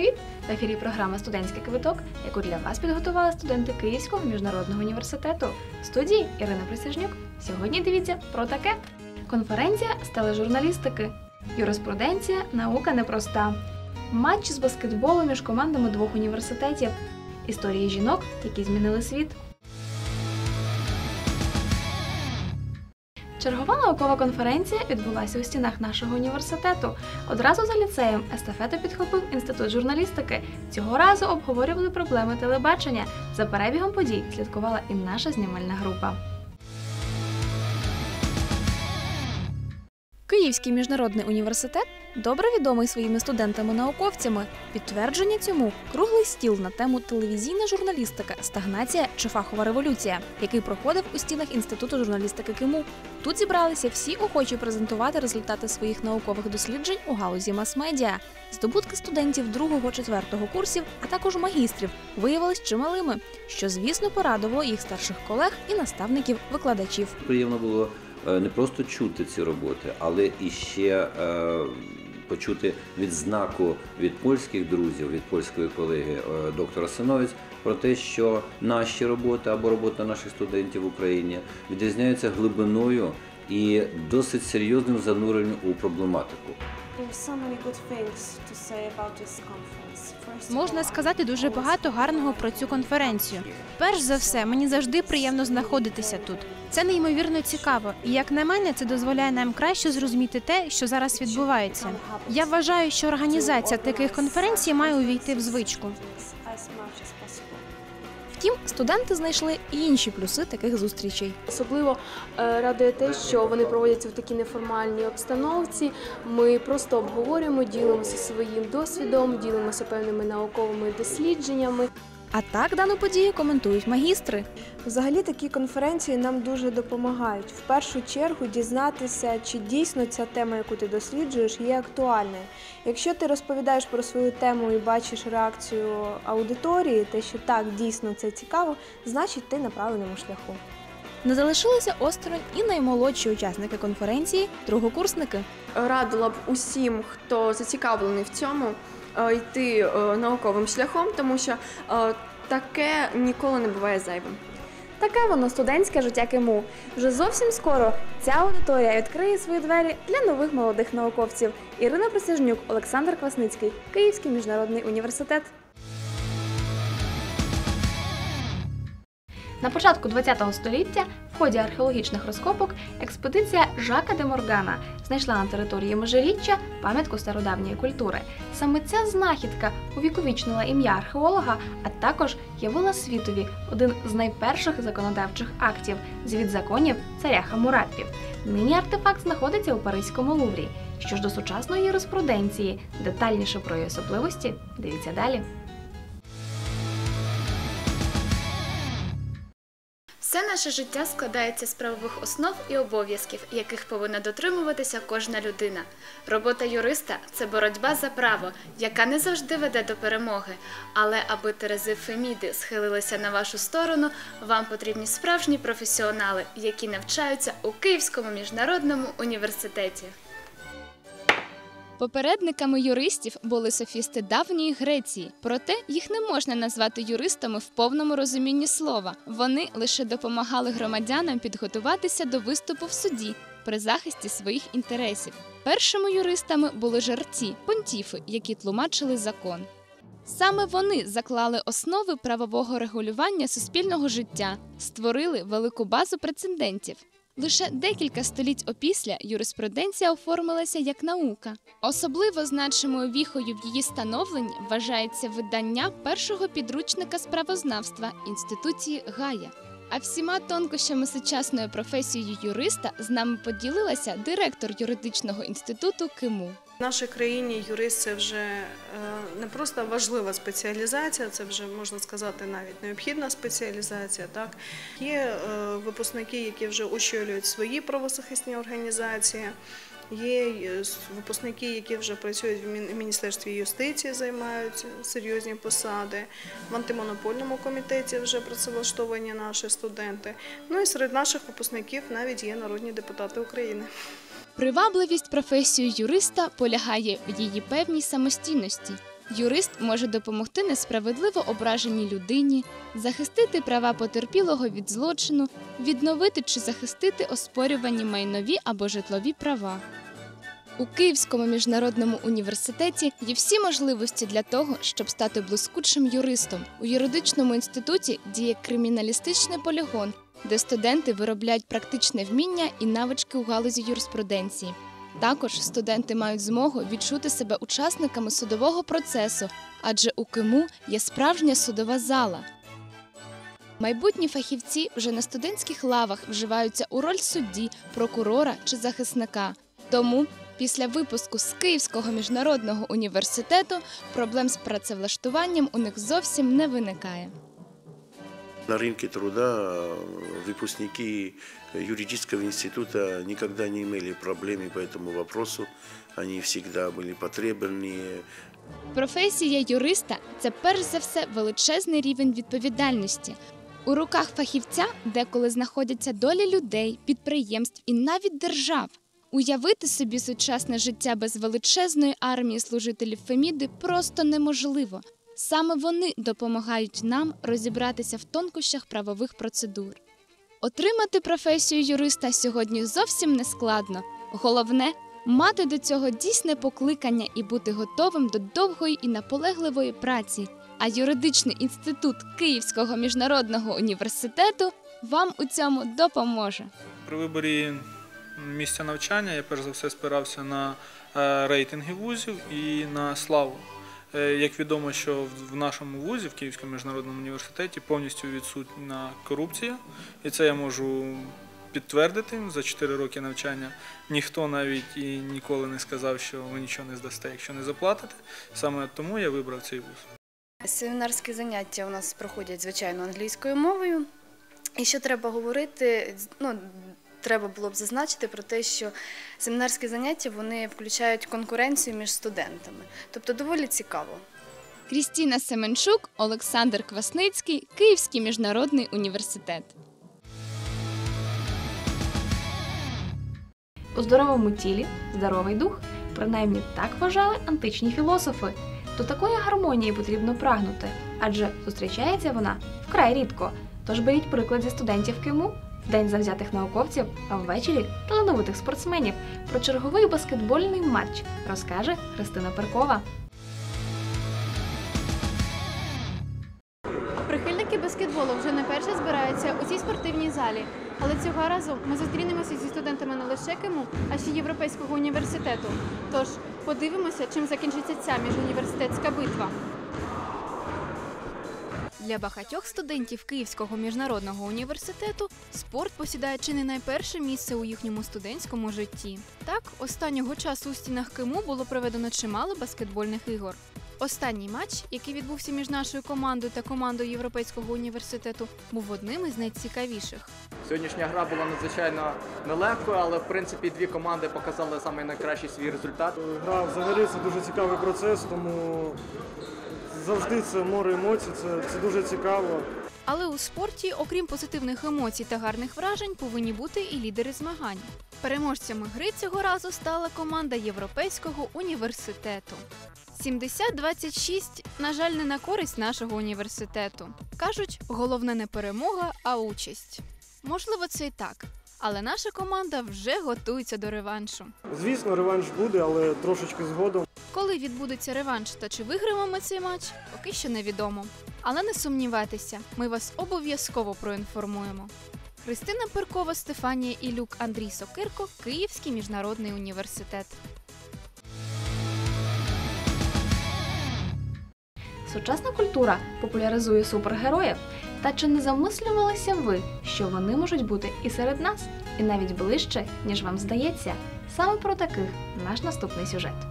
Привіт! В ефірі програма Студентський квиток, яку для вас підготували студенти Київського міжнародного університету. В студії Ірина Присяжнюк. Сьогодні дивіться про таке: конференція з тележурналістики, юриспруденція, наука непроста, матч з баскетболу між командами двох університетів, історії жінок, які змінили світ. Чергова наукова конференція відбулася у стінах нашого університету. Одразу за ліцеєм естафету підхопив інститут журналістики. Цього разу обговорювали проблеми телебачення. За перебігом подій слідкувала і наша знімальна група. Київський міжнародний університет добре відомий своїми студентами-науковцями. Підтвердження цьому круглий стіл на тему телевізійна журналістика, стагнація чи фахова революція, який проходив у стінах інституту журналістики КИМУ. Тут зібралися всі охочі презентувати результати своїх наукових досліджень у галузі мас-медіа. Здобутки студентів другого-четвертого курсів, а також магістрів, виявились чималими, що звісно порадувало їх старших колег і наставників-викладачів. Приємно було не просто чути ці роботи, але і ще е, почути відзнаку від польських друзів, від польської колеги е, доктора Синовець про те, що наші роботи або робота наших студентів в Україні відрізняються глибиною і досить серйозним зануренням у проблематику. Можна сказати дуже багато гарного про цю конференцію. Перш за все, мені завжди приємно знаходитися тут. Це неймовірно цікаво, і як на мене, це дозволяє нам краще зрозуміти те, що зараз відбувається. Я вважаю, що організація таких конференцій має увійти в звичку. Втім, студенти знайшли і інші плюси таких зустрічей. Особливо е, радує те, що вони проводяться в такій неформальній обстановці. Ми просто обговорюємо, ділимося своїм досвідом, ділимося певними науковими дослідженнями. А так дану подію коментують магістри. Взагалі такі конференції нам дуже допомагають. В першу чергу дізнатися, чи дійсно ця тема, яку ти досліджуєш, є актуальною. Якщо ти розповідаєш про свою тему і бачиш реакцію аудиторії, те, що так дійсно це цікаво, значить ти на правильному шляху. Не залишилися осторонь і наймолодші учасники конференції другокурсники. радила б усім, хто зацікавлений в цьому, йти е, науковим шляхом, тому що е, таке ніколи не буває зайвим. Таке воно студентське життя КИМУ. Вже зовсім скоро ця аудиторія відкриє свої двері для нових молодих науковців. Ірина Присяжнюк, Олександр Квасницький, Київський міжнародний університет. На початку ХХ століття ході археологічних розкопок експедиція Жака де Моргана знайшла на території Межиріччя пам'ятку стародавньої культури. Саме ця знахідка увіковічнила ім'я археолога, а також явила світові один з найперших законодавчих актів звіт законів царя Хамураппі. Нині артефакт знаходиться у Паризькому луврі. Що ж до сучасної юриспруденції, детальніше про її особливості, дивіться далі. Все наше життя складається з правових основ і обов'язків, яких повинна дотримуватися кожна людина. Робота юриста це боротьба за право, яка не завжди веде до перемоги. Але аби терези Феміди схилилися на вашу сторону, вам потрібні справжні професіонали, які навчаються у Київському міжнародному університеті. Попередниками юристів були софісти давньої Греції, проте їх не можна назвати юристами в повному розумінні слова. Вони лише допомагали громадянам підготуватися до виступу в суді при захисті своїх інтересів. Першими юристами були жерці, понтіфи, які тлумачили закон. Саме вони заклали основи правового регулювання суспільного життя, створили велику базу прецедентів. Лише декілька століть опісля юриспруденція оформилася як наука. Особливо значимою віхою в її становленні вважається видання першого підручника з правознавства інституції Гая. А всіма тонкощами сучасної професії юриста з нами поділилася директор юридичного інституту КИМУ. В нашій країні юрист це вже е, не просто важлива спеціалізація, це вже можна сказати навіть необхідна спеціалізація. Так є е, випускники, які вже очолюють свої правозахисні організації. Є е, випускники, які вже працюють в Міністерстві юстиції, займають серйозні посади. В антимонопольному комітеті вже працевлаштовані наші студенти. Ну і серед наших випускників навіть є народні депутати України. Привабливість професії юриста полягає в її певній самостійності. Юрист може допомогти несправедливо ображеній людині, захистити права потерпілого від злочину, відновити чи захистити оспорювані майнові або житлові права. У Київському міжнародному університеті є всі можливості для того, щоб стати блискучим юристом. У юридичному інституті діє криміналістичний полігон, де студенти виробляють практичне вміння і навички у галузі юриспруденції. Також студенти мають змогу відчути себе учасниками судового процесу, адже у КИМУ є справжня судова зала. Майбутні фахівці вже на студентських лавах вживаються у роль судді, прокурора чи захисника. Тому після випуску з Київського міжнародного університету проблем з працевлаштуванням у них зовсім не виникає. На рынке труда э, выпускники юридического института никогда не имели проблем по этому вопросу. Они всегда были потребны. Професія юриста це перш за все величезний рівень відповідальності. У руках фахівця деколи знаходяться долі людей, підприємств і навіть держав. Уявити собі сучасне життя без величезної армії служителів Феміди просто неможливо. Саме вони допомагають нам розібратися в тонкощах правових процедур. Отримати професію юриста сьогодні зовсім не складно. Головне мати до цього дійсне покликання і бути готовим до довгої і наполегливої праці. А юридичний інститут Київського міжнародного університету вам у цьому допоможе. При виборі місця навчання я перш за все спирався на е, рейтинги вузів і на славу. Е, Як відомо, що в- нашому вузі, в Київському міжнародному університеті, повністю відсутня корупція, і це я можу підтвердити за 4 роки навчання. Ніхто навіть і ніколи не сказав, що ви нічого не здасте, якщо не заплатите. Саме тому я вибрав цей вуз. Семінарські заняття у нас проходять звичайно англійською мовою. І що треба говорити, ну треба було б зазначити про те, що семінарські заняття вони включають конкуренцію між студентами, тобто доволі цікаво. Крістіна Семенчук, Олександр Квасницький, Київський міжнародний університет. У здоровому тілі здоровий дух. Принаймні так вважали античні філософи. До такої гармонії потрібно прагнути, адже зустрічається вона вкрай рідко. Тож беріть приклад зі студентів КИМУ, день завзятих науковців, а ввечері талановитих спортсменів. Про черговий баскетбольний матч розкаже Христина Перкова. Прихильники баскетболу вже не перше збираються у цій спортивній залі. Але цього разу ми зустрінемося зі студентами не лише КИМУ, а ще Європейського університету. Тож подивимося, чим закінчиться ця міжуніверситетська битва. Для багатьох студентів Київського міжнародного університету спорт посідає чи не найперше місце у їхньому студентському житті. Так, останнього часу у стінах КИМУ було проведено чимало баскетбольних ігор. Останній матч, який відбувся між нашою командою та командою Європейського університету, був одним із найцікавіших. Сьогоднішня гра була надзвичайно нелегкою, але в принципі дві команди показали найкращий свій результат. Гра взагалі це дуже цікавий процес, тому завжди це море емоцій, це, це дуже цікаво. Але у спорті, окрім позитивних емоцій та гарних вражень, повинні бути і лідери змагань. Переможцями гри цього разу стала команда Європейського університету. 70-26, на жаль, не на користь нашого університету. Кажуть, головне не перемога, а участь. Можливо, це і так. Але наша команда вже готується до реваншу. Звісно, реванш буде, але трошечки згодом. Коли відбудеться реванш та чи виграємо ми цей матч, поки що невідомо. Але не сумнівайтеся, ми вас обов'язково проінформуємо. Христина Перкова, Стефанія Ілюк, Андрій Сокирко, Київський міжнародний університет. Сучасна культура популяризує супергероїв. Та чи не замислювалися ви, що вони можуть бути і серед нас, і навіть ближче, ніж вам здається? Саме про таких наш наступний сюжет.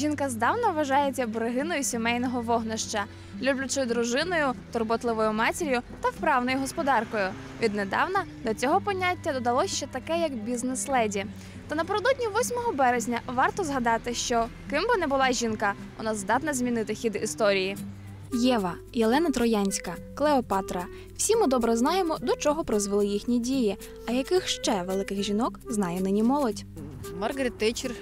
Жінка здавна вважається берегиною сімейного вогнища, люблячою дружиною, турботливою матір'ю та вправною господаркою. Віднедавна до цього поняття додалось ще таке, як бізнес-леді. Та напередодні 8 березня варто згадати, що ким би не була жінка, вона здатна змінити хід історії. Єва, Єлена Троянська, Клеопатра. Всі ми добре знаємо, до чого призвели їхні дії, а яких ще великих жінок знає нині молодь. Маргарет Тетчер, М,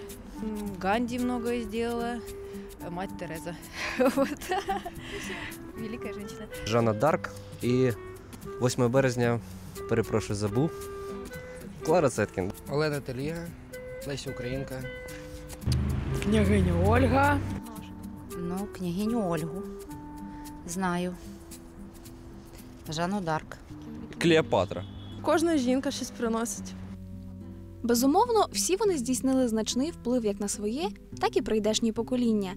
Ганди многое сделала, мать Тереза. Вот. Великая женщина. Жанна Дарк і 8 березня, перепрошую, забув. Клара Цеткін. Олена Теліга, Леся Українка. Княгиня Ольга. Ну, княгиню Ольгу. Знаю. Жанну Дарк. Клеопатра. Кожна жінка щось приносить. Безумовно, всі вони здійснили значний вплив як на своє, так і прийдешні покоління.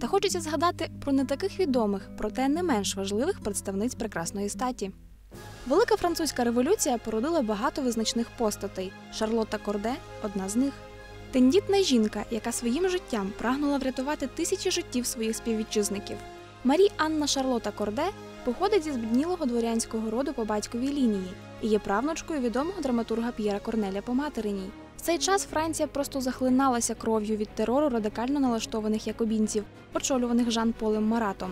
Та хочеться згадати про не таких відомих, проте не менш важливих представниць прекрасної статі. Велика французька революція породила багато визначних постатей. Шарлотта Корде одна з них. Тендітна жінка, яка своїм життям прагнула врятувати тисячі життів своїх співвітчизників. Марі Анна Шарлота Корде походить зі збіднілого дворянського роду по батьковій лінії і є правнучкою відомого драматурга П'єра Корнеля по материній. В цей час Франція просто захлиналася кров'ю від терору радикально налаштованих якобінців, очолюваних Жан Полем Маратом.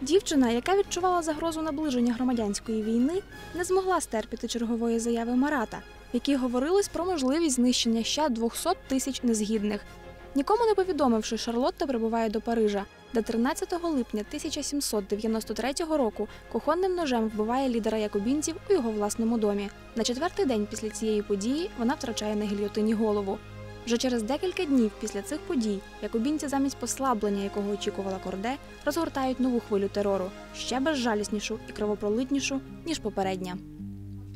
Дівчина, яка відчувала загрозу наближення громадянської війни, не змогла стерпіти чергової заяви Марата, в якій говорилось про можливість знищення ще 200 тисяч незгідних. Нікому не повідомивши, Шарлотта прибуває до Парижа, де 13 липня 1793 року кухонним ножем вбиває лідера якобінців у його власному домі. На четвертий день після цієї події вона втрачає на гільйотині голову. Вже через декілька днів після цих подій якобінці замість послаблення, якого очікувала Корде, розгортають нову хвилю терору, ще безжаліснішу і кровопролитнішу, ніж попередня.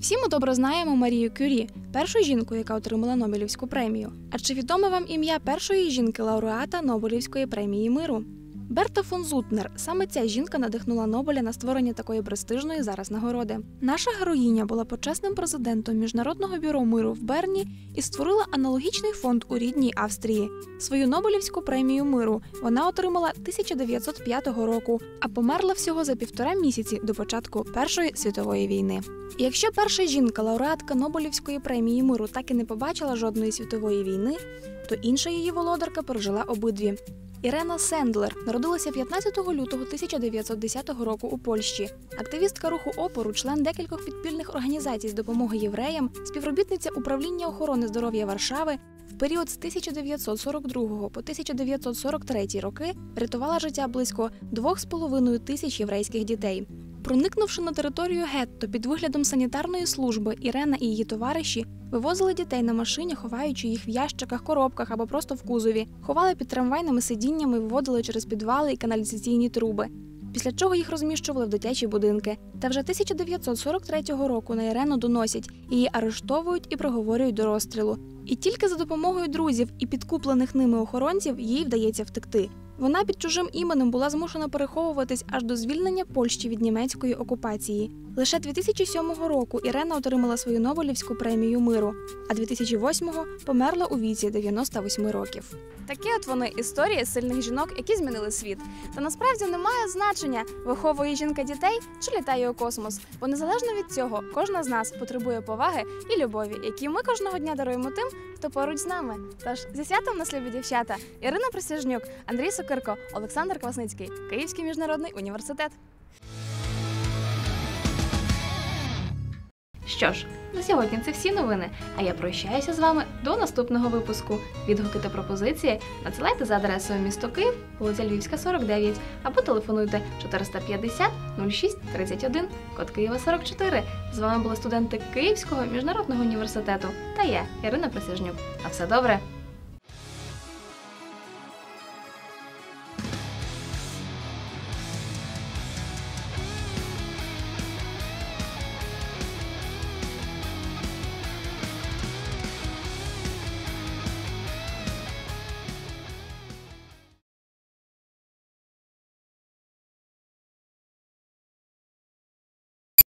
Всі ми добре знаємо Марію Кюрі, першу жінку, яка отримала Нобелівську премію. А чи відоме вам ім'я першої жінки-лауреата Нобелівської премії миру? Берта фон Зутнер. Саме ця жінка надихнула Нобеля на створення такої престижної зараз нагороди. Наша героїня була почесним президентом Міжнародного бюро миру в Берні і створила аналогічний фонд у рідній Австрії. Свою Нобелівську премію миру вона отримала 1905 року, а померла всього за півтора місяці до початку Першої світової війни. Якщо перша жінка, лауреатка Нобелівської премії миру, так і не побачила жодної світової війни, то інша її володарка пережила обидві. Ірена Сендлер народилася 15 лютого 1910 року у Польщі. Активістка руху опору, член декількох підпільних організацій з допомоги євреям, співробітниця управління охорони здоров'я Варшави. В період з 1942 по 1943 роки врятувала життя близько 2,5 тисяч єврейських дітей. Проникнувши на територію гетто під виглядом санітарної служби, Ірена і її товариші вивозили дітей на машині, ховаючи їх в ящиках, коробках або просто в кузові, ховали під трамвайними сидіннями, виводили через підвали і каналізаційні труби. Після чого їх розміщували в дитячі будинки. Та вже 1943 року на Ірену доносять, її арештовують і приговорюють до розстрілу. І тільки за допомогою друзів і підкуплених ними охоронців їй вдається втекти. Вона під чужим іменем була змушена переховуватись аж до звільнення Польщі від німецької окупації. Лише 2007 року Ірена отримала свою Нобелівську премію миру, а 2008-го померла у віці 98 років. Такі от вони історії сильних жінок, які змінили світ. Та насправді немає значення, виховує жінка дітей чи літає у космос. Бо незалежно від цього, кожна з нас потребує поваги і любові, які ми кожного дня даруємо тим, хто поруч з нами. Тож зі святом нас любі дівчата Ірина Присяжнюк, Андрій Сокирко, Олександр Квасницький, Київський міжнародний університет. Що ж, на сьогодні це всі новини. А я прощаюся з вами до наступного випуску. Відгуки та пропозиції надсилайте за адресою місто Київ, вулиця Львівська, 49, або телефонуйте 450 06 31, код Києва 44. З вами були студенти Київського міжнародного університету та я, Ірина Присяжнюк. А все добре!